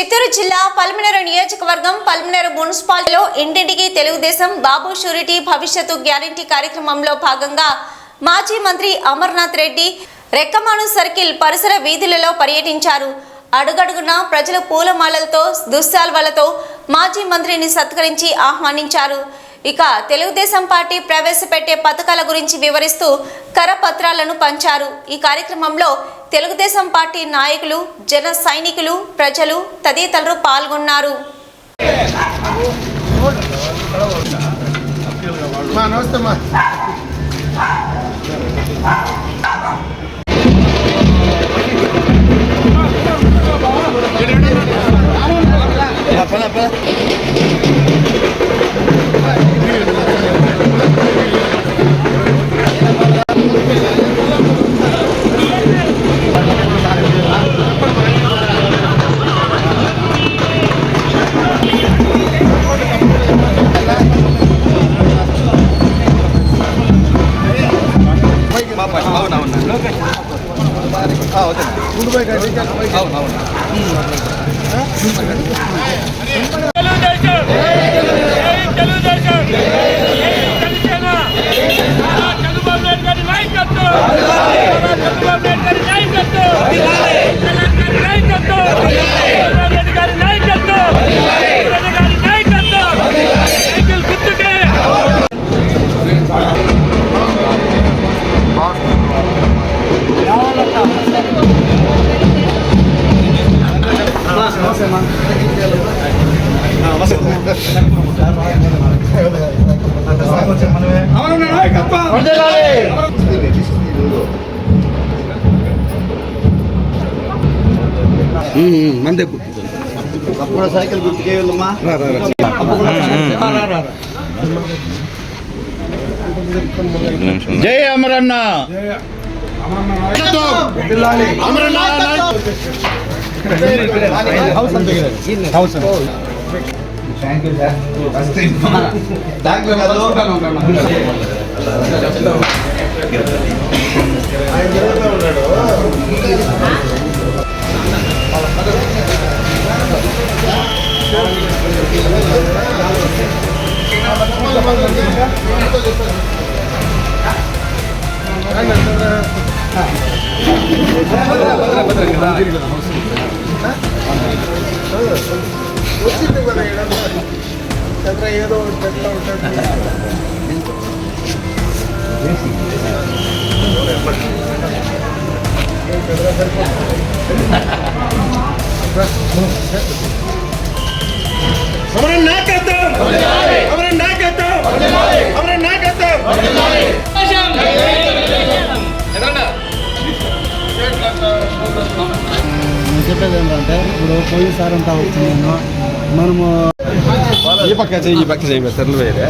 చిత్తూరు జిల్లా పల్మినరు నియోజకవర్గం పల్మినరు మున్సిపాలిటీలో ఇంటింటికి తెలుగుదేశం బాబు షూరిటీ భవిష్యత్తు గ్యారంటీ కార్యక్రమంలో భాగంగా మాజీ మంత్రి అమర్నాథ్ రెడ్డి రెక్కమాను సర్కిల్ పరిసర వీధులలో పర్యటించారు. అడుగడుగున ప్రజలు పూలమాలలతో దుశ్శాల్వలతో మాజీ మంత్రిని సత్కరించి ఆహ్వానించారు. ఇక తెలుగుదేశం పార్టీ ప్రవేశపెట్టే పథకాల గురించి వివరిస్తూ కరపత్రాలను పంచారు. ఈ కార్యక్రమంలో తెలుగుదేశం పార్టీ నాయకులు జన సైనికులు ప్రజలు తదితరులు పాల్గొన్నారు. మా నమస్తే అవును అవును. మందే అప్పుడు సైకిల్ గుర్తుకే వెళ్ళమ్మా జై Amaranna వచ్చింది కదా ఈడ. చంద్ర ఏదో ఒకటి పెట్లా ఉంటాడు అమరన్ నాయకత్వం అమరన్ నాయకత్వం అమరన్ చెప్పేది ఏంటంటే ఇప్పుడు పోయినసారి అంతా వచ్చింది మనము ఈ పక్క చెయ్యి ఈ పక్క చెయ్యి తెరలు వేరే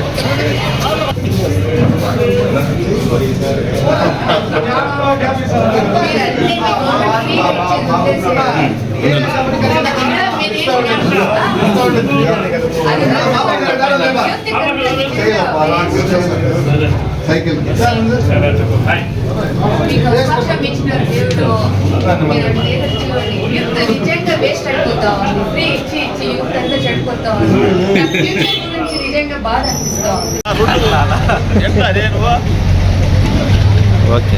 సైకిల్ వేస్ట్ అయిపోతా ఉంది ఫ్రీ ఇచ్చి ఇచ్చి యూత్ అంతా చెడిపోతా ఉంది ఫ్యూచర్ గురించి నిజంగా బాధ అనిపిస్తా ఉంది ఓకే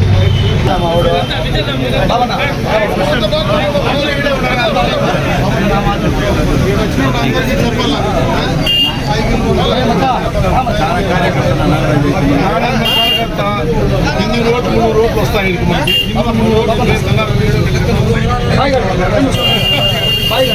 రోడ్లు మూడు రోడ్లు వస్తాయి మనకి বাইরে